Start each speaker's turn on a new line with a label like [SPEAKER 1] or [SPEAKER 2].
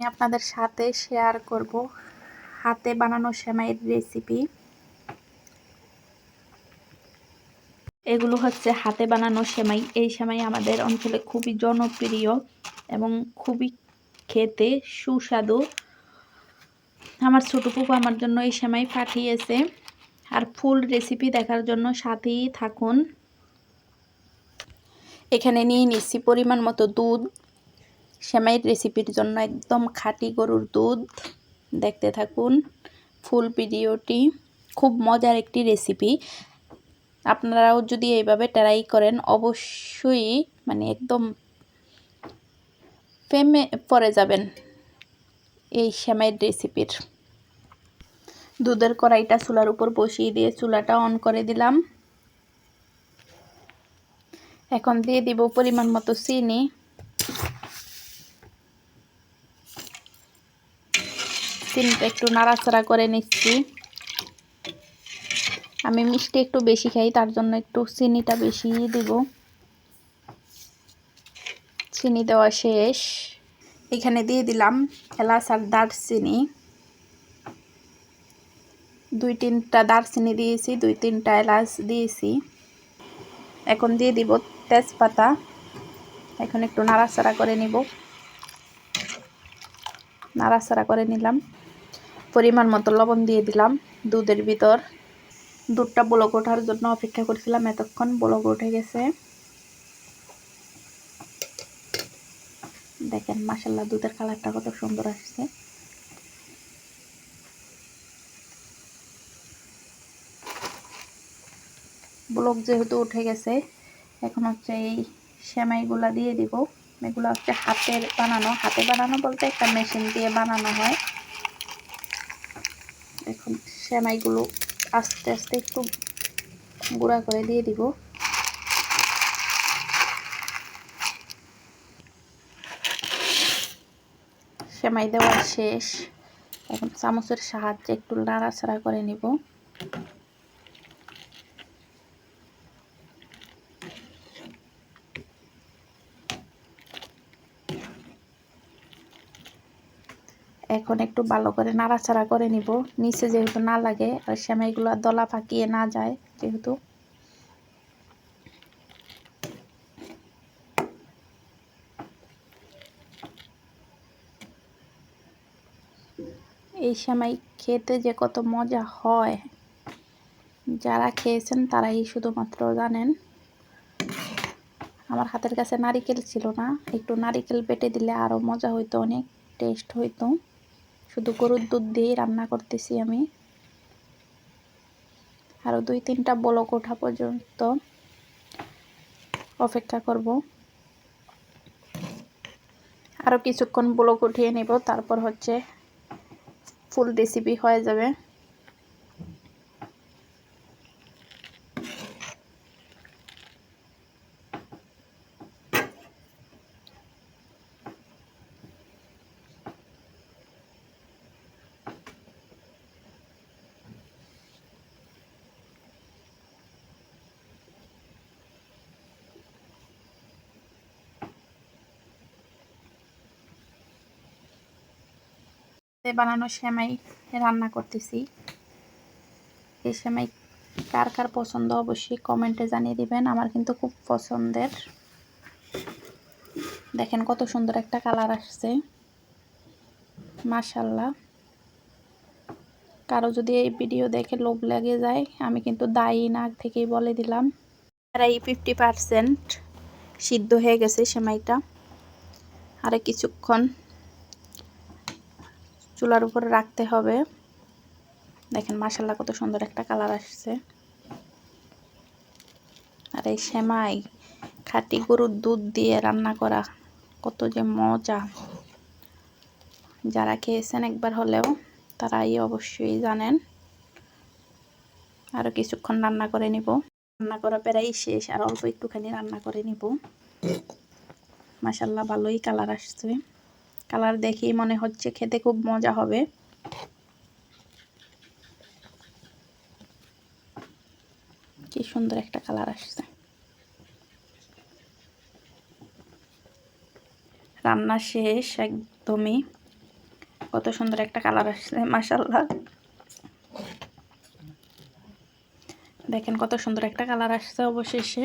[SPEAKER 1] আমি আপনাদের সাথে শেয়ার করব হাতে বানানো সেমাইয়ের রেসিপি এগুলো হচ্ছে হাতে বানানো সেমাই। এই সেমাই আমাদের অঞ্চলে খুবই জনপ্রিয় এবং খুবই খেতে সুস্বাদু। আমার ছোটো আমার জন্য এই সেমাই পাঠিয়েছে। আর ফুল রেসিপি দেখার জন্য সাথেই থাকুন। এখানে নিয়ে নিচ্ছি পরিমাণ মতো দুধ সেমাইয়ের রেসিপির জন্য একদম খাঁটি গরুর দুধ। দেখতে থাকুন ফুল ভিডিওটি। খুব মজার একটি রেসিপি আপনারাও যদি এইভাবে ট্রাই করেন, অবশ্যই মানে একদম ফেমে পরে যাবেন এই সেমাইয়ের রেসিপির দুধের কড়াইটা চুলার উপর বসিয়ে দিয়ে চুলাটা অন করে দিলাম। এখন দিয়ে দিব পরিমাণ মতো চিনি। চিনিটা একটু নাড়াচাড়া করে নিচ্ছি। আমি মিষ্টি একটু বেশি খাই, তার জন্য একটু চিনিটা বেশি দিব। চিনি দেওয়া শেষ। এখানে দিয়ে দিলাম এলাচ আর দারচিনি। দুই তিনটা দারচিনি দিয়েছি, দুই তিনটা এলাচ দিয়েছি। এখন দিয়ে দিব তেজপাতা। এখন একটু নাড়াচাড়া করে নিব। নাড়াচাড়া করে নিলাম। পরিমাণ মতো লবণ দিয়ে দিলাম দুধের ভিতর। দুধটা বলক ওঠার জন্য অপেক্ষা করছিলাম এতক্ষণ, বলক উঠে গেছে। দেখেন মাসাল্লাহ দুধের কালারটা কত সুন্দর আসছে। ব্লক যেহেতু উঠে গেছে, এখন হচ্ছে এই সেমাইগুলা দিয়ে দিব। এগুলো হচ্ছে হাতের বানানো। হাতে বানানো বলতে একটা মেশিন দিয়ে বানানো হয়। সেমাইগুলো আস্তে আস্তে একটু গুঁড়া করে দিয়ে দিব। সেমাই দেওয়া শেষ। এখন চামচের সাহায্যে একটু নাড়াচাড়া করে নিব। এখন একটু ভালো করে নাড়াচাড়া করে নিব। নিচে যেহেতু না লাগে, আর সেমাইগুলো দলা পাকিয়ে না যায় যেহেতু। এই সেমাই খেতে যে কত মজা হয়। যারা খেয়েছেন তারাই শুধুমাত্র জানেন। আমার হাতের কাছে নারিকেল ছিল না, একটু নারিকেল বেটে দিলে আরও মজা হইতো, অনেক টেস্ট হইতো। শুধু গরুর দুধ দিয়েই রান্না করতেছি আমি। আরও দুই তিনটা বলক ওঠা পর্যন্ত অপেক্ষা করব। আরও কিছুক্ষণ বলক উঠিয়ে নেব, তারপর হচ্ছে ফুল রেসিপি হয়ে যাবে। বানানো সেমাই রান্না করতেছি। এই সেমাই কার কার পছন্দ অবশ্যই কমেন্টে জানিয়ে দিবেন, আমার কিন্তু খুব পছন্দের। দেখেন কত সুন্দর একটা কালার আসছে। মাশাল্লাহ কারও যদি এই ভিডিও দেখে লোভ লেগে যায়, আমি কিন্তু দায়ী না থেকেই বলে দিলাম। এই ফিফটি পারসেন্ট সিদ্ধ হয়ে গেছে সেমাইটা। আরে কিছুক্ষণ চুলার উপরে রাখতে হবে। দেখেন মাসাল্লা কত সুন্দর একটা কালার আসছে। আর এই সেমাই, খাটি গরুর দুধ দিয়ে রান্না করা কত যে মজা। যারা খেয়েছেন একবার হলেও তারাই অবশ্যই জানেন। আরও কিছুক্ষণ রান্না করে নিব। রান্না করা প্রায় শেষ, আর অল্প একটুখানি রান্না করে নিব। মাসাল্লাহ ভালোই কালার আসছে। কালার দেখেই মনে হচ্ছে খেতে খুব মজা হবে। কি সুন্দর একটা কালার আসছে। রান্না শেষ একদমই। কত সুন্দর একটা কালার আসছে মাসাল্লাহ দেখেন কত সুন্দর একটা কালার আসছে অবশেষে।